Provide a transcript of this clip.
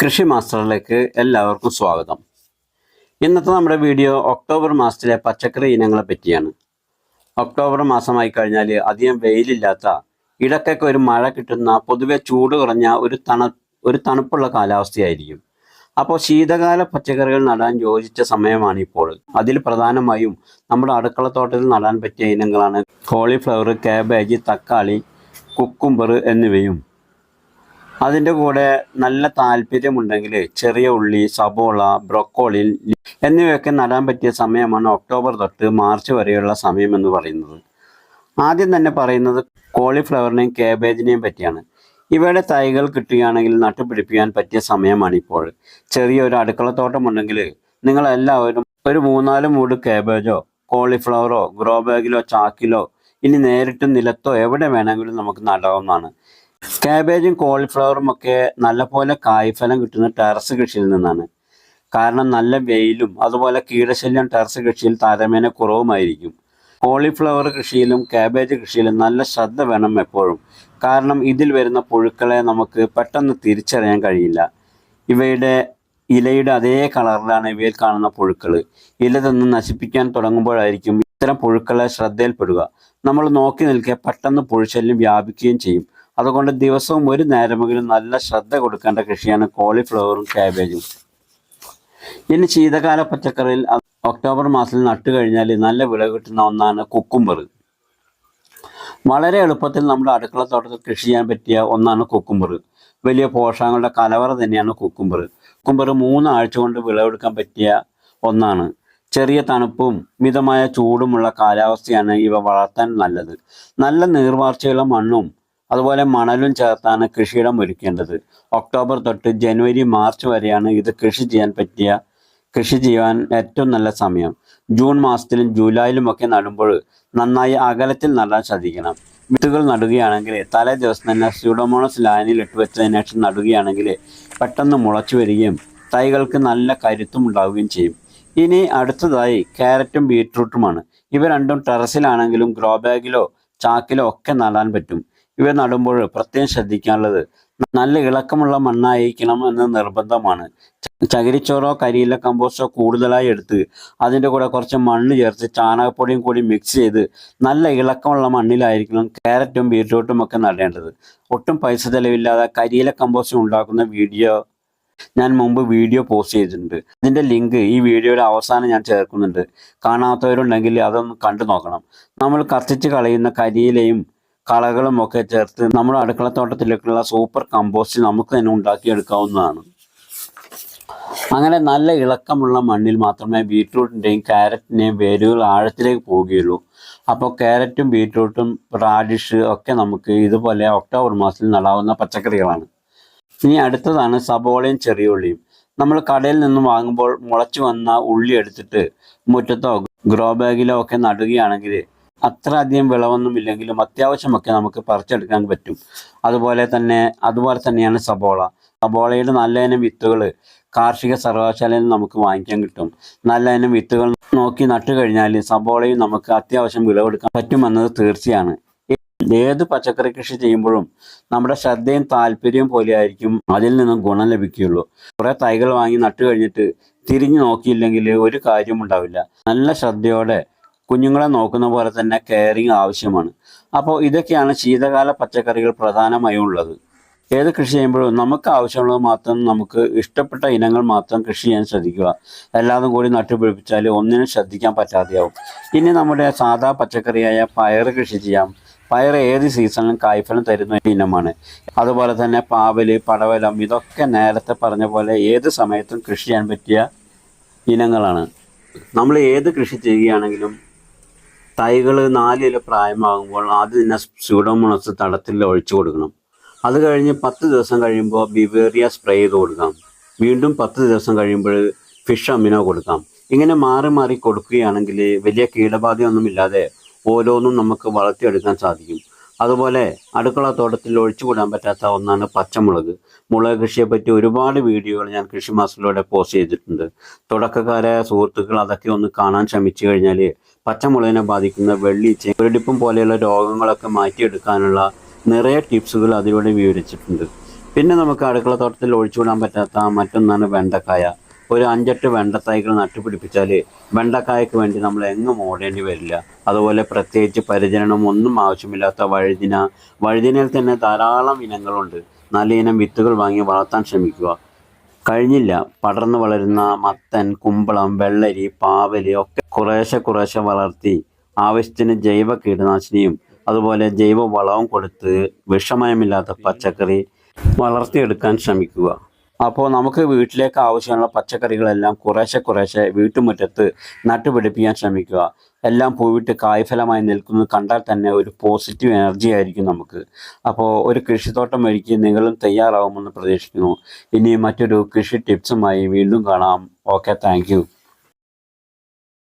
കൃഷി മാസ്റ്ററിലേക്ക് എല്ലാവർക്കും സ്വാഗതം. ഇന്നത്തെ നമ്മുടെ വീഡിയോ ഒക്ടോബർ മാസത്തിലെ പച്ചക്കറി ഇനങ്ങളെ പറ്റിയാണ്. ഒക്ടോബർ മാസമായി കഴിഞ്ഞാൽ അധികം വെയിലില്ലാത്ത ഇടയ്ക്കൊക്കെ ഒരു മഴ കിട്ടുന്ന പൊതുവെ ചൂട് കുറഞ്ഞ ഒരു തണു ഒരു തണുപ്പുള്ള കാലാവസ്ഥയായിരിക്കും. അപ്പോൾ ശീതകാല പച്ചക്കറികൾ നടാൻ യോജിച്ച സമയമാണ് ഇപ്പോൾ അതിൽ പ്രധാനമായും നമ്മുടെ അടുക്കളത്തോട്ടത്തിൽ നടാൻ പറ്റിയ ഇനങ്ങളാണ് കോളിഫ്ലവർ കാബേജ് തക്കാളി കുക്കുംബർ എന്നിവയും. അതിന്റെ കൂടെ നല്ല താല്പര്യമുണ്ടെങ്കിൽ ചെറിയ ഉള്ളി സബോള ബ്രൊക്കോളി എന്നിവയൊക്കെ നടാൻ പറ്റിയ സമയമാണ് ഒക്ടോബർ തൊട്ട് മാർച്ച് വരെയുള്ള സമയം എന്ന് പറയുന്നത്. ആദ്യം തന്നെ പറയുന്നത് കോളിഫ്ലവറിനെയും കാബേജിനെയും പറ്റിയാണ്. ഇവയുടെ തൈകൾ കിട്ടുകയാണെങ്കിൽ നട്ടുപിടിപ്പിക്കാൻ പറ്റിയ സമയമാണിപ്പോൾ ചെറിയൊരു അടുക്കളത്തോട്ടം ഉണ്ടെങ്കിൽ നിങ്ങളെല്ലാവരും ഒരു മൂന്നാൽ മൂട് കാബേജോ കോളിഫ്ലവറോ ഗ്രോ ബാഗിലോ ചാക്കിലോ ഇനി നേരിട്ട് നിലത്തോ എവിടെ വേണമെങ്കിലും നമുക്ക് നടാവുന്നതാണ്. കാബേജും കോളിഫ്ലവറും ഒക്കെ നല്ലപോലെ കായ്ഫലം കിട്ടുന്ന ടെറസ് കൃഷിയിൽ നിന്നാണ്. കാരണം നല്ല വെയിലും അതുപോലെ കീടശല്യം ടെറസ് കൃഷിയിൽ താരതമ്യേന കുറവുമായിരിക്കും. കോളിഫ്ലവർ കൃഷിയിലും കാബേജ് കൃഷിയിലും നല്ല ശ്രദ്ധ വേണം എപ്പോഴും. കാരണം ഇതിൽ വരുന്ന പുഴുക്കളെ നമുക്ക് പെട്ടെന്ന് തിരിച്ചറിയാൻ കഴിയില്ല. ഇവയുടെ ഇലയുടെ അതേ കളറിലാണ് ഇവയിൽ കാണുന്ന പുഴുക്കൾ ഇല തന്നെ നശിപ്പിക്കാൻ തുടങ്ങുമ്പോഴായിരിക്കും ഇത്തരം പുഴുക്കളെ ശ്രദ്ധയിൽപ്പെടുക. നമ്മൾ നോക്കി നിൽക്കെ പെട്ടെന്ന് പുഴുശല്യം വ്യാപിക്കുകയും ചെയ്യും. അതുകൊണ്ട് ദിവസവും ഒരു നേരമെങ്കിലും നല്ല ശ്രദ്ധ കൊടുക്കേണ്ട കൃഷിയാണ് കോളിഫ്ലവറും കാബേജും ഇനി ശീതകാല പച്ചക്കറിയിൽ ഒക്ടോബർ മാസത്തിൽ നട്ടു കഴിഞ്ഞാൽ നല്ല വിളവ് കിട്ടുന്ന ഒന്നാണ് കുക്കുംബർ. വളരെ എളുപ്പത്തിൽ നമ്മുടെ അടുക്കളത്തോട്ടത്തിൽ കൃഷി ചെയ്യാൻ പറ്റിയ ഒന്നാണ് കുക്കുംബർ. വലിയ പോഷകങ്ങളുടെ കലവറ തന്നെയാണ് കുക്കുംബർ. കുക്കുംബർ മൂന്നാഴ്ച കൊണ്ട് വിളവെടുക്കാൻ പറ്റിയ ഒന്നാണ്. ചെറിയ തണുപ്പും മിതമായ ചൂടുമുള്ള കാലാവസ്ഥയാണ് ഇവ വളർത്താൻ നല്ലത്. നല്ല നീർവാർച്ചയുള്ള മണ്ണും അതുപോലെ മണലും ചേർത്താണ് കൃഷിയിടം ഒരുക്കേണ്ടത്. ഒക്ടോബർ തൊട്ട് ജനുവരി മാർച്ച് വരെയാണ് ഇത് കൃഷി ചെയ്യാൻ പറ്റിയ കൃഷി ചെയ്യാൻ ഏറ്റവും നല്ല സമയം. ജൂൺ മാസത്തിലും ജൂലൈയിലും ഒക്കെ നടുമ്പോൾ നന്നായി അകലത്തിൽ നടാൻ ശ്രദ്ധിക്കണം. വിത്തുകൾ നടുകയാണെങ്കിൽ തലേ ദിവസം തന്നെ സ്യൂഡോമോണസ് ലാനിൽ ഇട്ട് വെച്ചതിന് ശേഷം നടുകയാണെങ്കിൽ പെട്ടെന്ന് മുളച്ചു വരികയും തൈകൾക്ക് നല്ല കരുത്തും ഉണ്ടാവുകയും ചെയ്യും. ഇനി അടുത്തതായി ക്യാരറ്റും ബീട്രൂട്ടുമാണ്. ഇവ രണ്ടും ടെറസിലാണെങ്കിലും ഗ്രോ ബാഗിലോ ചാക്കിലോ ഒക്കെ നടാൻ പറ്റും. ഇവ നടുമ്പോൾ പ്രത്യേകം ശ്രദ്ധിക്കാനുള്ളത് നല്ല ഇളക്കമുള്ള മണ്ണായിരിക്കണം എന്ന് നിർബന്ധമാണ്. ചകിരിച്ചോറോ കരിയില കമ്പോസ്റ്റോ കൂടുതലായി എടുത്ത് അതിന്റെ കൂടെ കുറച്ച് മണ്ണ് ചേർത്ത് ചാണകപ്പൊടിയും കൂടി മിക്സ് ചെയ്ത് നല്ല ഇളക്കമുള്ള മണ്ണിലായിരിക്കണം ക്യാരറ്റും ബീറ്റ്റൂട്ടും ഒക്കെ നടേണ്ടത്. ഒട്ടും പൈസ ചെലവില്ലാതെ കരിയില കമ്പോസ്റ്റ് ഉണ്ടാക്കുന്ന വീഡിയോ ഞാൻ മുമ്പ് വീഡിയോ പോസ്റ്റ് ചെയ്തിട്ടുണ്ട്. ഇതിന്റെ ലിങ്ക് ഈ വീഡിയോയുടെ അവസാനം ഞാൻ ചേർക്കുന്നുണ്ട്. കാണാത്തവരുണ്ടെങ്കിൽ അതൊന്ന് കണ്ടു നോക്കണം. നമ്മൾ കത്തിച്ച് കളയുന്ന കരിയിലയും കളകളും ഒക്കെ ചേർത്ത് നമ്മുടെ അടുക്കളത്തോട്ടത്തിലേക്കുള്ള സൂപ്പർ കമ്പോസ്റ്റ് നമുക്ക് തന്നെ ഉണ്ടാക്കിയെടുക്കാവുന്നതാണ്. അങ്ങനെ നല്ല ഇളക്കമുള്ള മണ്ണിൽ മാത്രമേ ബീട്രൂട്ടിന്റെയും ക്യാരറ്റിന്റെയും വേരുകൾ ആഴത്തിലേക്ക് പോവുകയുള്ളൂ അപ്പോൾ ക്യാരറ്റും ബീട്രൂട്ടും റാഡിഷ് ഒക്കെ നമുക്ക് ഇതുപോലെ ഒക്ടോബർ മാസത്തിൽ നടാവുന്ന പച്ചക്കറികളാണ്. ഇനി അടുത്തതാണ് സബോളയും ചെറിയ ഉള്ളിയും. നമ്മൾ കടയിൽ നിന്നും വാങ്ങുമ്പോൾ മുളച്ചു വന്ന ഉള്ളി എടുത്തിട്ട് മുറ്റത്തോ ഗ്രോ ബാഗിലോ ഒക്കെ നടുകയാണെങ്കിൽ അത്ര അധികം വിളവൊന്നും ഇല്ലെങ്കിലും അത്യാവശ്യമൊക്കെ നമുക്ക് പറിച്ചെടുക്കാൻ പറ്റും. അതുപോലെ തന്നെ അതുപോലെ തന്നെയാണ് സബോള. സബോളയുടെ നല്ല ഇനം വിത്തുകൾ കാർഷിക സർവകലാശാലയിൽ നമുക്ക് വാങ്ങിക്കാൻ കിട്ടും. നല്ല ഇനം വിത്തുകൾ നോക്കി നട്ടു കഴിഞ്ഞാൽ സബോളയും നമുക്ക് അത്യാവശ്യം വിളവെടുക്കാൻ പറ്റുമെന്നത് തീർച്ചയാണ്. ഏത് പച്ചക്കറി കൃഷി ചെയ്യുമ്പോഴും നമ്മുടെ ശ്രദ്ധയും താല്പര്യവും പോലെ ആയിരിക്കും അതിൽ നിന്നും ഗുണം ലഭിക്കുകയുള്ളൂ. കുറേ തൈകൾ വാങ്ങി നട്ടു കഴിഞ്ഞിട്ട് തിരിഞ്ഞു നോക്കിയില്ലെങ്കിൽ ഒരു കാര്യവും ഉണ്ടാവില്ല. നല്ല ശ്രദ്ധയോടെ കുഞ്ഞുങ്ങളെ നോക്കുന്ന പോലെ തന്നെ കെയറിങ് ആവശ്യമാണ്. അപ്പോൾ ഇതൊക്കെയാണ് ശീതകാല പച്ചക്കറികൾ പ്രധാനമായും ഉള്ളത്. ഏത് കൃഷി ചെയ്യുമ്പോഴും നമുക്ക് ആവശ്യമുള്ളത് മാത്രം നമുക്ക് ഇഷ്ടപ്പെട്ട ഇനങ്ങൾ മാത്രം കൃഷി ചെയ്യാൻ ശ്രദ്ധിക്കുക. എല്ലാതും കൂടി നട്ടുപിടിപ്പിച്ചാൽ ഒന്നിനും ശ്രദ്ധിക്കാൻ പറ്റാതെയാവും. ഇനി നമ്മുടെ സാധാ പച്ചക്കറിയായ പയർ കൃഷി ചെയ്യാം. പയർ ഏത് സീസണിലും കായ്ഫലം തരുന്ന ഇനമാണ്. അതുപോലെ തന്നെ പാവൽ പടവലം ഇതൊക്കെ നേരത്തെ പറഞ്ഞ പോലെ ഏത് സമയത്തും കൃഷി ചെയ്യാൻ പറ്റിയ ഇനങ്ങളാണ്. നമ്മൾ ഏത് കൃഷി ചെയ്യുകയാണെങ്കിലും തൈകൾ നാലില പ്രായമാകുമ്പോൾ ആദ്യം തന്നെ സ്യൂഡോമോണസ് തടത്തിൽ ഒഴിച്ചു കൊടുക്കണം. അത് കഴിഞ്ഞ് പത്ത് ദിവസം കഴിയുമ്പോൾ ബിവേറിയ സ്പ്രേ ചെയ്ത് കൊടുക്കാം. വീണ്ടും പത്ത് ദിവസം കഴിയുമ്പോൾ ഫിഷ് അമിനോ കൊടുക്കാം. ഇങ്ങനെ മാറി മാറി കൊടുക്കുകയാണെങ്കിൽ വലിയ കീടബാധയൊന്നുമില്ലാതെ ഓരോന്നും നമുക്ക് വളർത്തിയെടുക്കാൻ സാധിക്കും. അതുപോലെ അടുക്കള തോട്ടത്തിൽ ഒഴിച്ചുകൂടാൻ പറ്റാത്ത ഒന്നാണ് പച്ചമുളക്. മുളക് കൃഷിയെ പറ്റി ഒരുപാട് വീഡിയോകൾ ഞാൻ കൃഷി മാസത്തിലൂടെ പോസ്റ്റ് ചെയ്തിട്ടുണ്ട്. തുടക്കക്കാരായ സുഹൃത്തുക്കൾ അതൊക്കെ ഒന്ന് കാണാൻ ശ്രമിച്ചു കഴിഞ്ഞാൽ പച്ചമുളകിനെ ബാധിക്കുന്ന വെള്ളീച്ച വെടിപ്പും പോലെയുള്ള രോഗങ്ങളൊക്കെ മാറ്റിയെടുക്കാനുള്ള നിറയെ ടിപ്സുകൾ അതിലൂടെ വിവരിച്ചിട്ടുണ്ട്. പിന്നെ നമുക്ക് അടുക്കള തോട്ടത്തിൽ ഒഴിച്ചുകൂടാൻ പറ്റാത്ത മറ്റൊന്നാണ് വെണ്ടക്കായ. ഒരു അഞ്ചെട്ട് വെണ്ടത്തൈകൾ നട്ടുപിടിപ്പിച്ചാൽ വെണ്ടക്കായ്ക്ക് വേണ്ടി നമ്മൾ എങ്ങും ഓടേണ്ടി വരില്ല. അതുപോലെ പ്രത്യേകിച്ച് പരിചരണം ഒന്നും ആവശ്യമില്ലാത്ത വഴുതിന. വഴുതിനയിൽ തന്നെ ധാരാളം ഇനങ്ങളുണ്ട്. നല്ല ഇനം വിത്തുകൾ വാങ്ങി വളർത്താൻ ശ്രമിക്കുക. കഴിഞ്ഞില്ല. പടർന്നു വളരുന്ന മത്തൻ കുമ്പളം വെള്ളരി പാവൽ ഒക്കെ കുറേശ്ശെ കുറേശ്ശെ വളർത്തി ആവശ്യത്തിന് ജൈവ കീടനാശിനിയും അതുപോലെ ജൈവ വളവും കൊടുത്ത് വിഷമയമില്ലാത്ത പച്ചക്കറി വളർത്തിയെടുക്കാൻ ശ്രമിക്കുക. അപ്പോൾ നമുക്ക് വീട്ടിലേക്ക് ആവശ്യമുള്ള പച്ചക്കറികളെല്ലാം കുറേശ്ശെ കുറേശ്ശെ വീട്ടുമുറ്റത്ത് നട്ടുപിടിപ്പിക്കാൻ ശ്രമിക്കുക. എല്ലാം പൂവിട്ട് കായ്ഫലമായി നിൽക്കുന്നത് കണ്ടാൽ തന്നെ ഒരു പോസിറ്റീവ് എനർജി ആയിരിക്കും നമുക്ക്. അപ്പോൾ ഒരു കൃഷിത്തോട്ടം ഒരുക്കി നിങ്ങളും തയ്യാറാവുമെന്ന് പ്രതീക്ഷിക്കുന്നു. ഇനി മറ്റൊരു കൃഷി ടിപ്സുമായി വീണ്ടും കാണാം. Okay thank